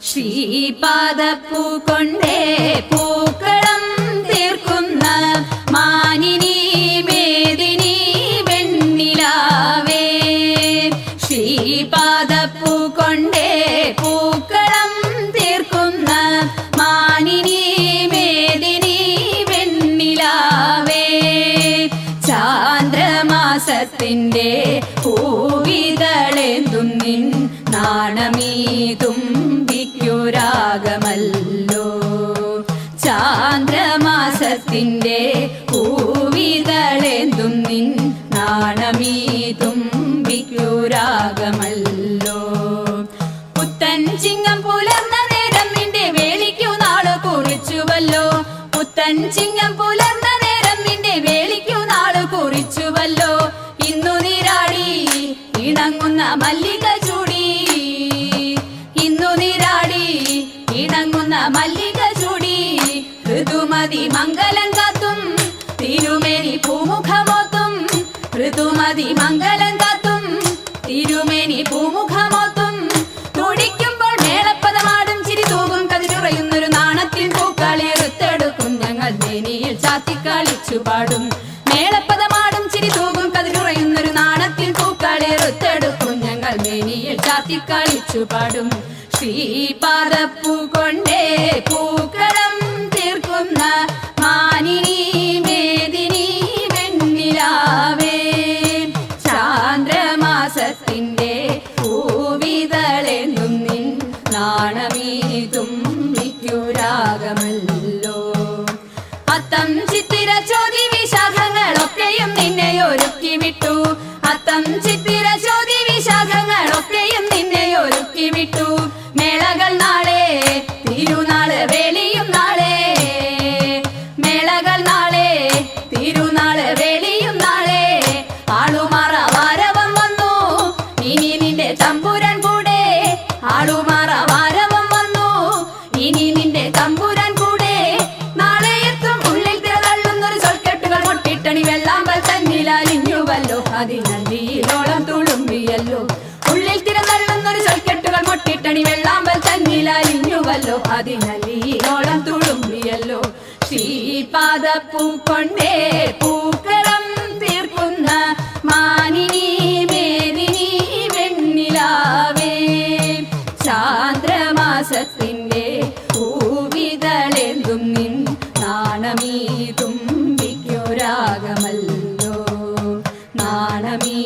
ശ്രീപാദപ്പൂ കൊണ്ടേ പൂക്കളം തീർക്കുന്ന മാനിനി മേദിനി വെണ്ണിലാവേ. ശ്രീപാദപ്പൂ കൊണ്ടേ പൂക്കളം തീർക്കുന്ന മാനിനി മേദിനി വെണ്ണിലാവേ. ചാന്ദ്രമാസത്തിന്റെ പൂവിതളെന്തും നിൻ നാണമീ ചാന്ദ്രമാസത്തിന്റെ പൂവിതളെന്തും നിൻ നാണമീ തുമ്പിക്കൂരാഗമല്ലോ പുത്തൻ ചിങ്ങം പുലർന്ന നേരം നിന്റെ വേലിക്കു നാൾ കുറിച്ചുവല്ലോ. പുത്തൻ ചിങ്ങം പുലർന്ന നേരം നിന്റെ വേലിക്കു നാൾ കുറിച്ചുവല്ലോ. ഇന്നു നീരാടി ഇണങ്ങുന്ന മല്ലിക പൂമുഖമോത്തും ഋതുമതി മംഗലം കാത്തും തിരുമേനി പൂമുഖമോത്തും. തുടിക്കുമ്പോൾ മേളപ്പദമാടും ചിരി തൂകും കതിരുറയുന്നൊരു നാണത്തിൽ പൂക്കളി ഋത്തെടുക്കും ഞങ്ങൾ മേനിയിൽ ചാത്തിക്കളിച്ചു പാടും. മേളപ്പദമാടും ചിരി തൂകും കതിരുറയുന്നൊരു നാണത്തിൽ പൂക്കളി ഋത്തെടുക്കും ഞങ്ങൾ മേനിയിൽ ചാത്തിക്കളിച്ചു പാടും. ശ്രീപാദപ്പൂ കൊണ്ടേ പൂക്കളം ചാന്ദ്രമാസത്തിന്റെ പൂവിതളെന്നും നിൻ നാണമീതും മിക്കുരാഗമല്ലോ കുട്ടണി വെള്ളാമ്പൽ തന്നിലലിഞ്ഞുവല്ലോ അതിനല്ലിയിലോളം തുളുമ്പിയല്ലോ. ഉള്ളിൽ തിരനള്ളുന്നൊരു ചൊൽക്കെട്ടുകൾ മുട്ടിട്ടണി വെള്ളാമ്പൽ തന്നിലലിഞ്ഞുവല്ലോ അതിനല്ലിയിലോളം തുളുമ്പിയല്ലോ. ശ്രീപാദപ്പും കൊണ്ടേ പൂക്കളം തീർക്കുന്ന മാനിനി മേദിനി വെണ്ണിലാവേ. ചാന്ദ്രമാസത്തിന്റെ പൂവിതളെന്തും നിൻ നാണമീതും. രാഗമല്ലോ നാണമീ